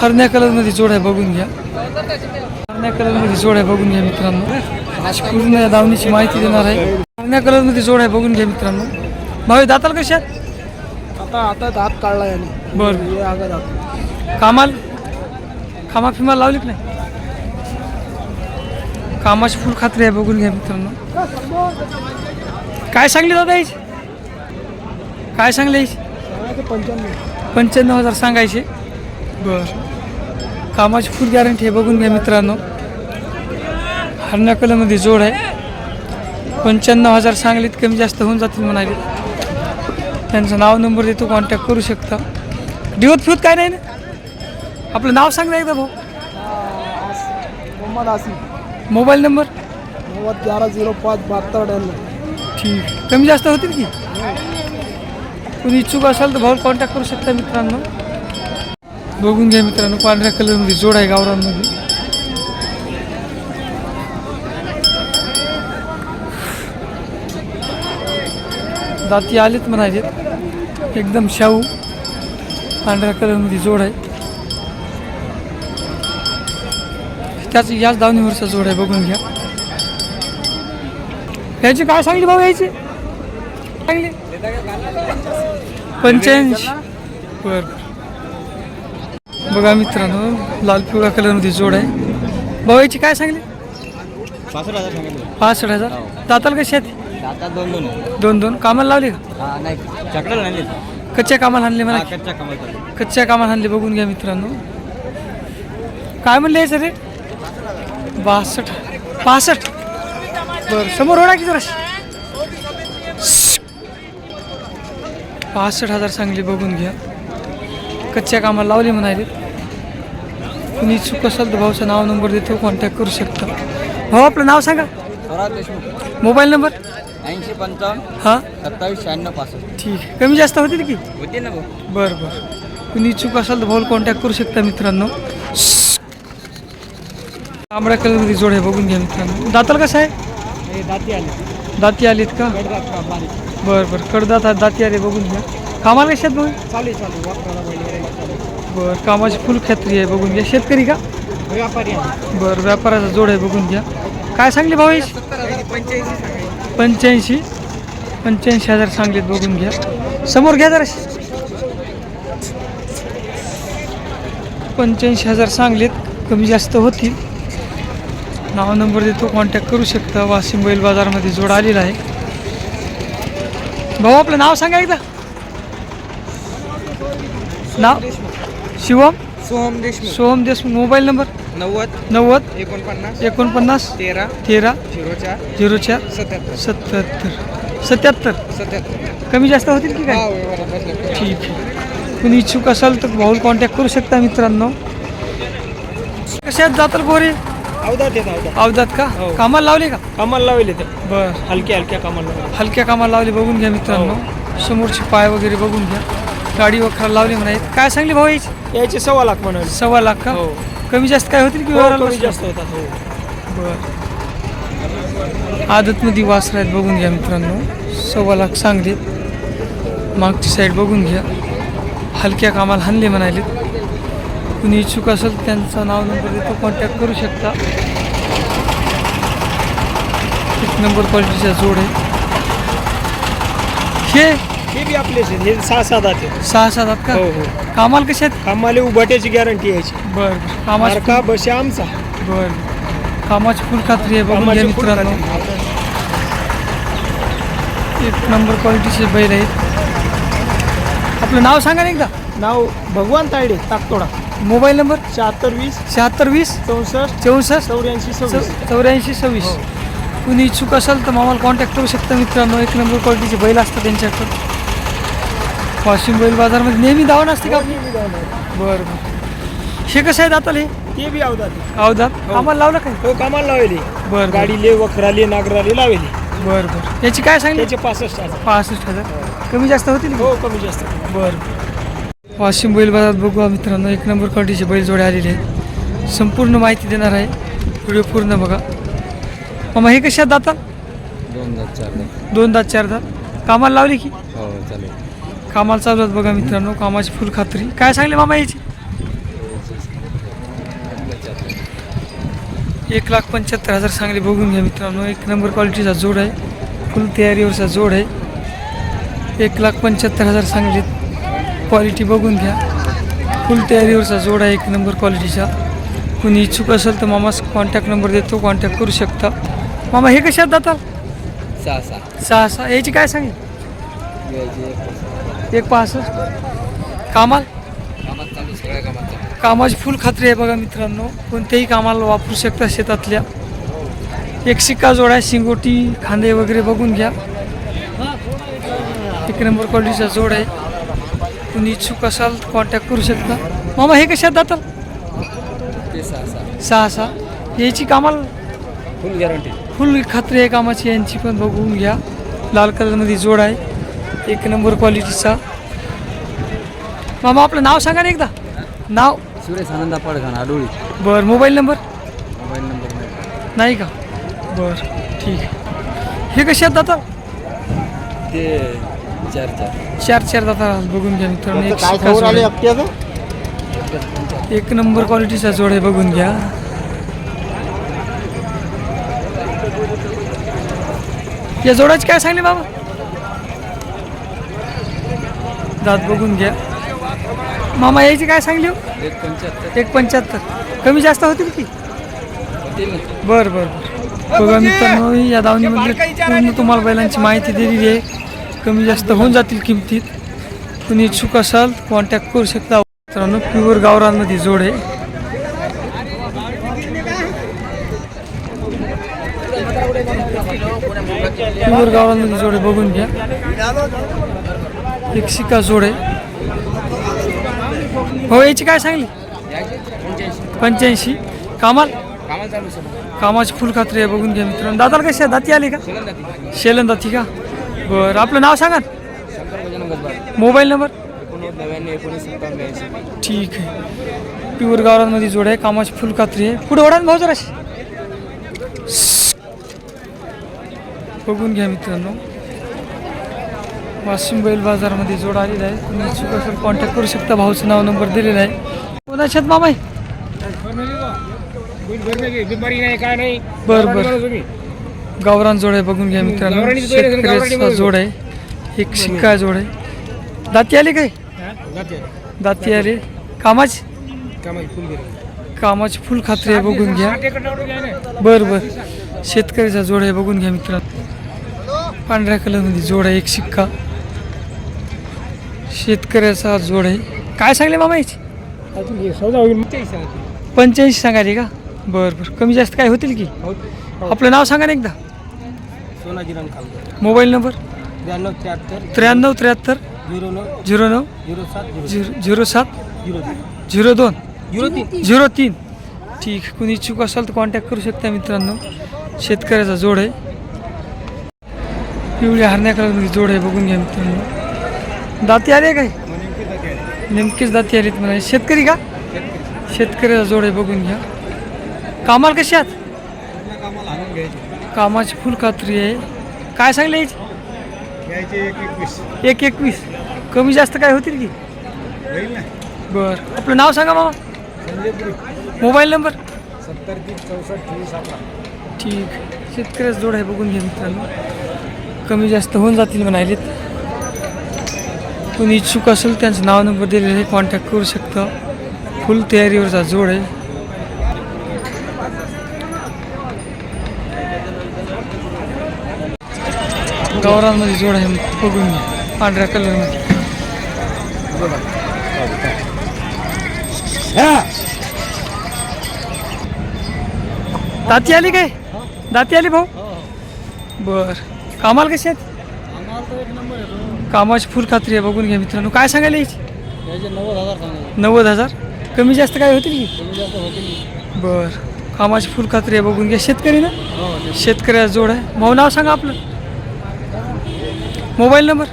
हरण्या कलरमध्ये जोड आहे बघून घ्या. हरण्या कलरमध्ये जोड आहे बघून घ्या मित्रांनो. पूर्ण या दावणीची माहिती देणार आहे. हरण्या कलरमध्ये जोड आहे बघून घ्या मित्रांनो. भाऊ दाताल कशा आता आता दात काढला याने. बरं. आगा दात. कामाल कामा फिमा लावली की नाही? कामाची फुल खात्री आहे बघून घ्या मित्रांनो. काय सांगली दादा याची? काय सांगले पंच्याण्णव. पंच्याण्णव हजार सांगायचे. बर. कामाची फुल गॅरंटी आहे. बघून घ्या मित्रांनो. हरण्या कलरमध्ये जोड आहे. पंच्याण्णव हजार सांगलीत कमी जास्त होऊन जातील म्हणाले. त्यांचं नाव नंबर देतो कॉन्टॅक्ट करू शकता. दिवत फिवत काय नाही ना? आपलं नाव सांग ना एकदा भाऊ. Mohammad Asim mobile number? नव्वद ग्यारा झिरो पाच बहात्तर ठीक. कमी जास्त होतील की? कुणी इच्छुक असाल तर भाऊ कॉन्टॅक्ट करू शकता मित्रांनो. बघून घ्या मित्रांनो पांढऱ्या कलरमध्ये जोड आहे गावरांमध्ये दाती आलेत म्हणाले एकदम शाहू. पांढऱ्या कलरमध्ये जोड आहे. त्याच याच दावणीवरचा जोड आहे बघून घ्या. याची काय सांगली भाऊ यायची सांगली पंच्याऐंशी. बरं. बघा मित्रांनो लाल पिवळा कलरमध्ये जोड आहे. भाऊ याची काय सांगली? पासष्ट हजार सांगितलं. पासष्ट हजार. दाताल कशी आहेत आता दोन दोन आहे. दोन दोन कामाला लावली का? हा नाही. चकडाला कच्च्या कामाला आणले मला कच्च्या कामाला कच्च्या कामाला आणले बघून घ्या मित्रांनो. काय म्हणले याचं रे बासष्ट. पासष्ट बरं समोर ओढा की जरा पासष्ट हजार चांगली बघून घ्या. कच्च्या कामाला लावली म्हणाले कुणी इच्छुक असाल तर भाऊचं नाव नंबर देतो कॉन्टॅक्ट करू शकता. भाऊ आपलं नाव सांगा. स्वराज देशमुख. Mobile number? ऐंशी पंचावन्न. हां? सत्तावीस शहाण्णव पासष्ट. ठीक आहे. कमी जास्त होतील की? होते ना भाऊ. बरं बरं. कुणी इच्छुक असाल तर भाऊ कॉन्टॅक्ट करू शकता मित्रांनो. तांबड्या कलरमध्ये जोड आहे बघून घ्या मित्रांनो. दाताल कसं आहे? हे दाती आले. दाती आलीत का? का? बारीक. बरं बरं. कडदात दाती आले बघून घ्या. कामाला कशात मग चालेल चालेल वापरायला पाहिजे. बरं कामाची फुल खात्री आहे बघून घ्या. शेतकरी का? व्यापारी बरं व्यापाराचा जोड आहे बघून घ्या. काय सांगले भाऊ? पंच्याऐंशी. पंच्याऐंशी हजार सांगलेत बघून घ्या. समोर घ्या जरा. पंच्याऐंशी हजार सांगलेत कमी जास्त होतील. नाव नंबर देतो कॉन्टॅक्ट करू शकता. वाशिम बैल बाजारमध्ये जोड आलेला आहे. भाऊ आपलं नाव सांगा एकदा. नाव? शिवम? सोहम देशमुख. सोहम देशमुख. Mobile number? नव्वद. नव्वद. एकोणपन्नास. एकोणपन्नास. तेरा. तेरा. झिरो चार. झिरो चार. सत्याहत्तर. सत्याहत्तर. सत्याहत्तर. सत्याहत्तर. कमी जास्त होतील की काय? ठीक आहे. कुणी इच्छुक असाल तर भाऊल कॉन्टॅक्ट करू शकता मित्रांनो. कशात जाताल गोरे अवधात येत अवधात का? हो. कामाला लावले का? कामाला लावले ते बर. हलक्या हलक्या कामाला लावले. हलक्या कामाला लावले बघून घ्या मित्रांनो. समोरचे पाय वगैरे बघून घ्या. गाडी वखरा लावली म्हणायत काय सांगली भाऊ याची? याचे सव्वा लाख म्हणाले. सव्वा लाख का? हो. कमी जास्त काय होतील की हो, कमी? जास्त होतात हो. आदतमध्ये वासर आहेत बघून घ्या मित्रांनो. सव्वा लाख सांगले. मागची साईड बघून घ्या. हलक्या कामाला हल्ले म्हणाले. कुणी इच्छुक असेल त्यांचा नाव नंबर देतो कॉन्टॅक्ट करू शकता. एक नंबर क्वालिटीचा जोड आहे. हे हे बी आहेत. हे सहा सात आहेत. सहा सात आहेत का? हो हो. कामाला कसे आहेत? कामाले उभाट्याची गॅरंटी यायची बरं कामाची मार्का बसे आमचा. बरं. कामाची फुल खात्री आहे बघून घ्या कामाची full मित्रांनो. खात्री. एक नंबर क्वालिटीचे बैल आहेत. आपलं नाव सांगा ना एकदा. नाव भगवान तायडे ताकतोडा. Mobile number? शहात्तर वीस. शहात्तर वीस? चौसष्ट. चौसष्ट? चौऱ्याऐंशी सव्वीस. चौऱ्याऐंशी सव्वीस. कुणी इच्छुक असेल तर मामाला कॉन्टॅक्ट करू शकता मित्रांनो. एक नंबर क्वालिटीचे बैल असतात त्यांच्याकडे. वाशिम बैल बाजारमध्ये नेहमी धावण असते का? आपली बरं बरं. हे कसं आहे दाताल? हे ते बी अवधात अवधात आम्हाला लावलं काय हो कामाला लावले बरं बरं. गाडीले वखराले नागराले लावले बरं बरं. याची काय सांगली त्याचे पासष्ट हजार. पासष्ट हजार. कमी जास्त होतील का? हो कमी जास्त. बरं वाशिम बैल बाजारात बघू मित्रांनो. एक नंबर क्वालिटीचे बैल जोडे आलेले आहेत. संपूर्ण माहिती देणार आहे. व्हिडिओ पूर्ण बघा. मामा हे कशात दाता? दोन दात चार दात. दोन दात चार दात. कामाला लावली की? हो चालेल. कामाला चालू आहेत बघा मित्रांनो कामाची फुल खात्री. काय सांगले मामा याची? एक लाख पंच्याहत्तर हजार सांगली बघून घ्या मित्रांनो. एक नंबर क्वालिटीचा जोड आहे. फुल तयारीवरचा जोड आहे. एक लाख पंच्याहत्तर हजार सांगलीत क्वालिटी बघून घ्या. फुल तयारीवरचा जोड आहे एक नंबर क्वालिटीचा कुणी इच्छुक असेल तर मामास कॉन्टॅक्ट नंबर देतो कॉन्टॅक्ट करू शकता. मामा हे कशात जातात सहा सहा. सहा सहा. याची काय सांगली? एक पासष्ट. कामाल? कामाची फुल खात्री आहे बघा मित्रांनो. कोणत्याही कामाला वापरू शकता शेतातल्या. एक शिक्का जोड आहे शिंगोटी खांदे वगैरे बघून घ्या. एक नंबर क्वालिटीचा जोड आहे. तुम्ही इच्छुक असाल कॉन्टॅक्ट करू शकता. मामा हे कशात सहा सहा. सहा सहा. याची कामाला? फुल गॅरंटी फुल खात्री आहे कामाची यांची पण बघून घ्या. लाल कलरमध्ये जोड आहे. एक नंबर क्वालिटीचा. मामा आपलं नाव सांगा ना एकदा. नाव? सुरेश आनंदा पडघाण आडोळी. बरं मोबाईल नंबर? मोबाईल नंबर नाही. का? बरं ठीक आहे. हे कसे आहेत दाता ते चार चार. चार चार दाता बघून घ्या मित्रांनो. एक काय शिक्का खबर जोड आली आहे. हप्त्याचं एक नंबर क्वालिटीचा जोड आहे बघून घ्या. या जोडाची काय सांगली बाबा दात बघून घ्या. मामा यायची काय सांगली हो? एक पंच्याहत्तर. एक पंच्याहत्तर कमी जास्त होतील की? बर बर बरं. बरं बरं बघा मित्रांनो या दावणीमध्ये पूर्ण तुम्हाला बैलांची माहिती दिलेली आहे. कमी जास्त होऊन जातील किमतीत. तुम्ही इच्छुक असाल कॉन्टॅक्ट करू शकता. मित्रांनो प्युअर गावरांमध्ये जोड आहे. प्युअर गावरांमध्ये जोड बघून घ्या. शिका जोड. आहे हो याची काय सांगली? पंच्याऐंशी. कामाल? कामाची फुल खात्री आहे बघून घ्या मित्रांनो. दादाला कशी आहे? दाती आली का? शेलन दाती का? बरं आपलं नाव सांगा मोबाईल नंबर? ठीक आहे. प्युअर गावरांमध्ये जोड आहे कामाची फुल खात्री आहे. पुढे ओढा भाऊ जराशी. बघून घ्या मित्रांनो. वाशिम बैल बाजारमध्ये जोड आलेला आहे. तुम्ही इच्छुक असेल कॉन्टॅक्ट करू शकता. भाऊचं नाव नंबर दिलेला आहे. कोणाच्यात मामा? आहे बरं बरं. गावरान जोड आहे बघून घ्या मित्रांनो. शेतकऱ्याचा जोड आहे. एक शिक्का जोड आहे. दाती आली काय? दाती आली. कामाची? कामाची फुल खात्री आहे बघून घ्या. बरं बरं. शेतकऱ्याचा जोड आहे बघून घ्या मित्रांनो. पांढऱ्या कलरमध्ये जोड आहे एक शिक्का. शेतकऱ्याचा जोड आहे. काय सांगले मामा याची? पंच्याऐंशी सांगायचे का? बरं बरं. कमी जास्त काय होतील की? आपलं नाव सांगा ना एकदा. Khalkar mobile number? त्र्याण्णव त्र्याहत्तर त्र्याण्णव त्र्याहत्तर झिरो नऊ झिरो नऊ झिरो सात झिरो झिरो सात झिरो तीन. झिरो दोन. झिरो तीन. झिरो तीन. ठीक. कुणी इच्छुक असाल तर कॉन्टॅक्ट करू शकता मित्रांनो. शेतकऱ्याचा जोड आहे. पिवळ्या हरण्या कलरमध्ये जोड आहे. बघून घ्या मित्रांनो. दाती आले काय? नेमकेच दाती आलेत म्हणा शेतकरी का? शेतकऱ्याचा जोड आहे बघून घ्या. कामाला कशी आहात? कामाची फुल खात्री आहे. काय सांगले याची? एक एकवीस. एक एकवीस कमी जास्त काय होतील की? बरं. आपलं नाव सांगा मामा. Mobile number? सत्तर तीस चौसष्ट अकरा ठीक. शेतकऱ्याचा जोड आहे बघून घ्या मित्रांनो. कमी जास्त होऊन जातील म्हणायलेत कोणी इच्छुक असेल त्यांचं नाव नंबर दिलेलं आहे कॉन्टॅक्ट करू शकता. फुल तयारीवरचा जोड आहे. गावरांमध्ये जोड आहे बघून पांढऱ्या कलरमध्ये. दाती आली काय? दाती आली भाऊ? बर. कामाला कशी आहेत? कामाची फुल खात्री आहे बघून घ्या मित्रांनो. काय सांगायला याची घ्यायचे नव्वद हजार सांगायचे. नव्वद हजार? कमी जास्त काय होतील की? कमी जास्त होतील बर. कामाची फुल खात्री आहे बघून घ्या. शेतकरी ना? शेतकऱ्याचा जोड आहे. भाऊ नाव सांगा आपलं. Mobile number?